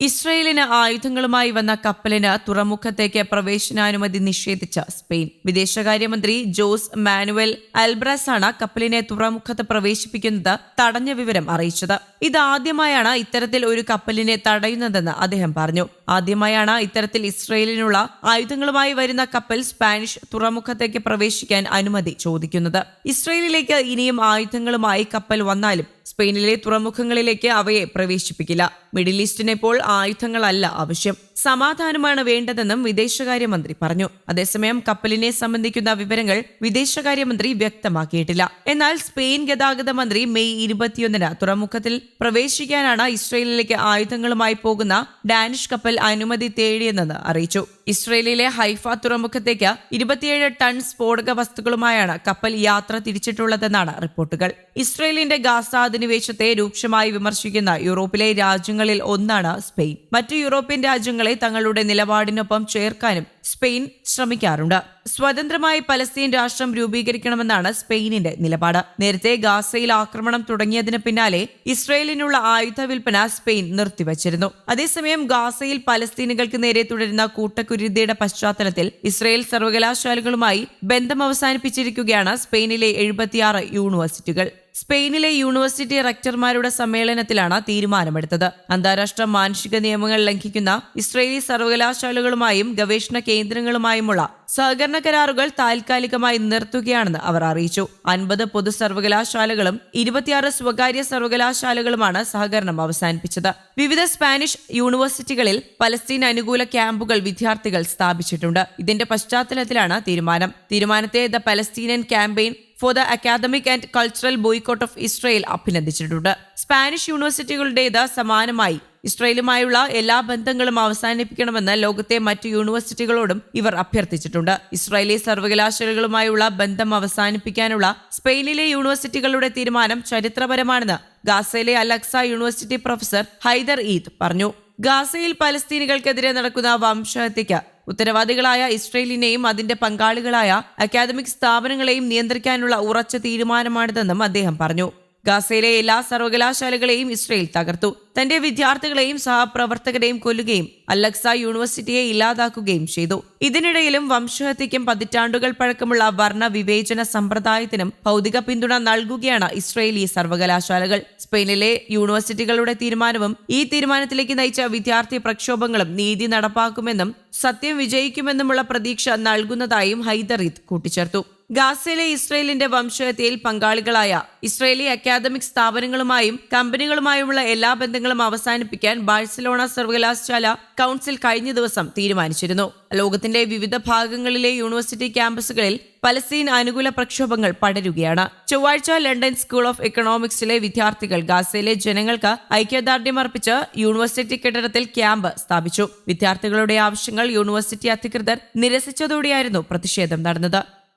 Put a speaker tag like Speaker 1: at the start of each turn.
Speaker 1: ഇസ്രയേലിന് ആയുധങ്ങളുമായി വന്ന കപ്പലിന് തുറമുഖത്തേക്ക് പ്രവേശനാനുമതി നിഷേധിച്ച സ്പെയിൻ. വിദേശകാര്യമന്ത്രി ജോസ് മാനുവൽ അൽബ്രസ് ആണ് കപ്പലിനെ തുറമുഖത്ത് പ്രവേശിപ്പിക്കുന്നത് തടഞ്ഞ വിവരം അറിയിച്ചത്. ഇതാദ്യമായാണ് ഇത്തരത്തിൽ ഒരു കപ്പലിനെ തടയുന്നതെന്ന് അദ്ദേഹം പറഞ്ഞു. ആദ്യമായാണ് ഇത്തരത്തിൽ ഇസ്രയേലിനുള്ള ആയുധങ്ങളുമായി വരുന്ന കപ്പൽ സ്പാനിഷ് തുറമുഖത്തേക്ക് പ്രവേശിക്കാൻ അനുമതി ചോദിക്കുന്നത്. ഇസ്രയേലിലേക്ക് ഇനിയും ആയുധങ്ങളുമായി കപ്പൽ വന്നാലും സ്പെയിനിലെ തുറമുഖങ്ങളിലേക്ക് അവയെ പ്രവേശിപ്പിക്കില്ല. മിഡിൽ ഈസ്റ്റിനെപ്പോൾ ആയുധങ്ങളല്ല ആവശ്യം. സമാധാനമാണ് വേണ്ടതെന്നും വിദേശകാര്യമന്ത്രി പറഞ്ഞു. അതേസമയം കപ്പലിനെ സംബന്ധിക്കുന്ന വിവരങ്ങൾ വിദേശകാര്യമന്ത്രി വ്യക്തമാക്കിയിട്ടില്ല. എന്നാൽ സ്പെയിൻ ഗതാഗത മന്ത്രി മെയ് ഇരുപത്തിയൊന്നിന് തുറമുഖത്തിൽ പ്രവേശിക്കാനാണ് ഇസ്രയേലിലേക്ക് ആയുധങ്ങളുമായി പോകുന്ന ഡാനിഷ് കപ്പൽ അനുമതി തേടിയെന്നെന്ന് അറിയിച്ചു. ഇസ്രയേലിലെ ഹൈഫ തുറമുഖത്തേക്ക് ഇരുപത്തിയേഴ് ടൺ സ്ഫോടക വസ്തുക്കളുമായാണ് കപ്പൽ യാത്ര തിരിച്ചിട്ടുള്ളതെന്നാണ് റിപ്പോർട്ടുകൾ. ഇസ്രയേലിന്റെ ഗാസ അധിനിവേശത്തെ രൂക്ഷമായി വിമർശിക്കുന്ന യൂറോപ്പിലെ രാജ്യങ്ങളിൽ ഒന്നാണ് സ്പെയിൻ. മറ്റു യൂറോപ്യൻ രാജ്യങ്ങളെ തങ്ങളുടെ നിലപാടിനൊപ്പം ചേർക്കാനും സ്പെയിൻ ശ്രമിക്കാറുണ്ട്. സ്വതന്ത്രമായി പലസ്തീൻ രാഷ്ട്രം രൂപീകരിക്കണമെന്നാണ് സ്പെയിനിന്റെ നിലപാട്. നേരത്തെ ഗാസയിൽ ആക്രമണം തുടങ്ങിയതിന് പിന്നാലെ ഇസ്രയേലിനുള്ള ആയുധ വിൽപ്പന സ്പെയിൻ നിർത്തിവച്ചിരുന്നു. അതേസമയം ഗാസയിൽ പലസ്തീനുകൾക്ക് നേരെ തുടരുന്ന കൂട്ടക്കുരുതിയുടെ പശ്ചാത്തലത്തിൽ ഇസ്രയേൽ സർവകലാശാലകളുമായി ബന്ധം അവസാനിപ്പിച്ചിരിക്കുകയാണ് സ്പെയിനിലെ എഴുപത്തിയാറ് യൂണിവേഴ്സിറ്റികൾ. സ്പെയിനിലെ യൂണിവേഴ്സിറ്റി റക്ടർമാരുടെ സമ്മേളനത്തിലാണ് തീരുമാനമെടുത്തത്. അന്താരാഷ്ട്ര മാനുഷിക നിയമങ്ങൾ ലംഘിക്കുന്ന ഇസ്രയേലി സർവകലാശാലകളുമായും ഗവേഷണ കേന്ദ്രങ്ങളുമായുമുള്ള സഹകരണ കരാറുകൾ താൽക്കാലികമായി നിർത്തുകയാണെന്ന് അവർ അറിയിച്ചു. അൻപത് പൊതു സർവകലാശാലകളും ഇരുപത്തിയാറ് സ്വകാര്യ സർവകലാശാലകളുമാണ് സഹകരണം അവസാനിപ്പിച്ചത്. വിവിധ സ്പാനിഷ് യൂണിവേഴ്സിറ്റികളിൽ പലസ്തീൻ അനുകൂല ക്യാമ്പുകൾ വിദ്യാർത്ഥികൾ സ്ഥാപിച്ചിട്ടുണ്ട്. ഇതിന്റെ പശ്ചാത്തലത്തിലാണ് തീരുമാനം. തീരുമാനത്തെ the Palestinian campaign for the academic and cultural boycott of Israel അഭിനന്ദിച്ചിട്ടുണ്ട്. Spanish യൂണിവേഴ്സിറ്റികളുടേത് സമാനമായി ഇസ്രയേലുമായുള്ള എല്ലാ ബന്ധങ്ങളും അവസാനിപ്പിക്കണമെന്ന് ലോകത്തെ മറ്റ് യൂണിവേഴ്സിറ്റികളോടും ഇവർ അഭ്യർത്ഥിച്ചിട്ടുണ്ട്. ഇസ്രായേലി സർവകലാശാലകളുമായുള്ള ബന്ധം അവസാനിപ്പിക്കാനുള്ള സ്പെയിനിലെ യൂണിവേഴ്സിറ്റികളുടെ തീരുമാനം ചരിത്രപരമാണെന്ന് ഗാസയിലെ Al Aqsa university professor Haidar Eid പറഞ്ഞു. ഗാസയിൽ പലസ്തീനികൾക്കെതിരെ നടക്കുന്ന വംശഹത്യയ്ക്ക് ഉത്തരവാദികളായ ഇസ്രയേലിനെയും അതിന്റെ പങ്കാളികളായ അക്കാദമിക് സ്ഥാപനങ്ങളെയും നിയന്ത്രിക്കാനുള്ള ഉറച്ച തീരുമാനമാണിതെന്നും അദ്ദേഹം പറഞ്ഞു ഗാസയിലെ എല്ലാ സർവകലാശാലകളെയും ഇസ്രയേൽ തകർത്തു. തന്റെ വിദ്യാർത്ഥികളെയും സഹപ്രവർത്തകരെയും കൊല്ലുകയും അലക്സ യൂണിവേഴ്സിറ്റിയെ ഇല്ലാതാക്കുകയും ചെയ്തു. ഇതിനിടയിലും വംശഹത്യയ്ക്കും പതിറ്റാണ്ടുകൾ പഴക്കമുള്ള വർണ വിവേചന സമ്പ്രദായത്തിനും ഭൗതിക പിന്തുണ നൽകുകയാണ് ഇസ്രയേലി സർവകലാശാലകൾ. സ്പെയിനിലെ യൂണിവേഴ്സിറ്റികളുടെ തീരുമാനവും ഈ തീരുമാനത്തിലേക്ക് നയിച്ച വിദ്യാർത്ഥി പ്രക്ഷോഭങ്ങളും നീതി നടപ്പാക്കുമെന്നും സത്യം വിജയിക്കുമെന്നുമുള്ള പ്രതീക്ഷ നൽകുന്നതായും ഹൈദറിത് കൂട്ടിച്ചേർത്തു. ഗാസയിലെ ഇസ്രയേലിന്റെ വംശഹത്യയിൽ പങ്കാളികളായ ഇസ്രയേലി അക്കാദമിക് സ്ഥാപനങ്ങളുമായും കമ്പനികളുമായുമുള്ള എല്ലാ ബന്ധങ്ങളും അവസാനിപ്പിക്കാൻ ബാഴ്സലോണ സർവകലാശാല കൗൺസിൽ കഴിഞ്ഞ ദിവസം തീരുമാനിച്ചിരുന്നു. ലോകത്തിന്റെ വിവിധ ഭാഗങ്ങളിലെ യൂണിവേഴ്സിറ്റി ക്യാമ്പസുകളിൽ പലസ്തീൻ അനുകൂല പ്രക്ഷോഭങ്ങൾ പടരുകയാണ്. ചൊവ്വാഴ്ച ലണ്ടൻ സ്കൂൾ ഓഫ് എക്കണോമിക്സിലെ വിദ്യാർത്ഥികൾ ഗാസയിലെ ജനങ്ങൾക്ക് ഐക്യദാർഢ്യം അർപ്പിച്ച് യൂണിവേഴ്സിറ്റി കെട്ടിടത്തിൽ ക്യാമ്പ് സ്ഥാപിച്ചു. വിദ്യാർത്ഥികളുടെ ആവശ്യങ്ങൾ യൂണിവേഴ്സിറ്റി അധികൃതർ നിരസിച്ചതോടെയായിരുന്നു പ്രതിഷേധം നടന്നത്.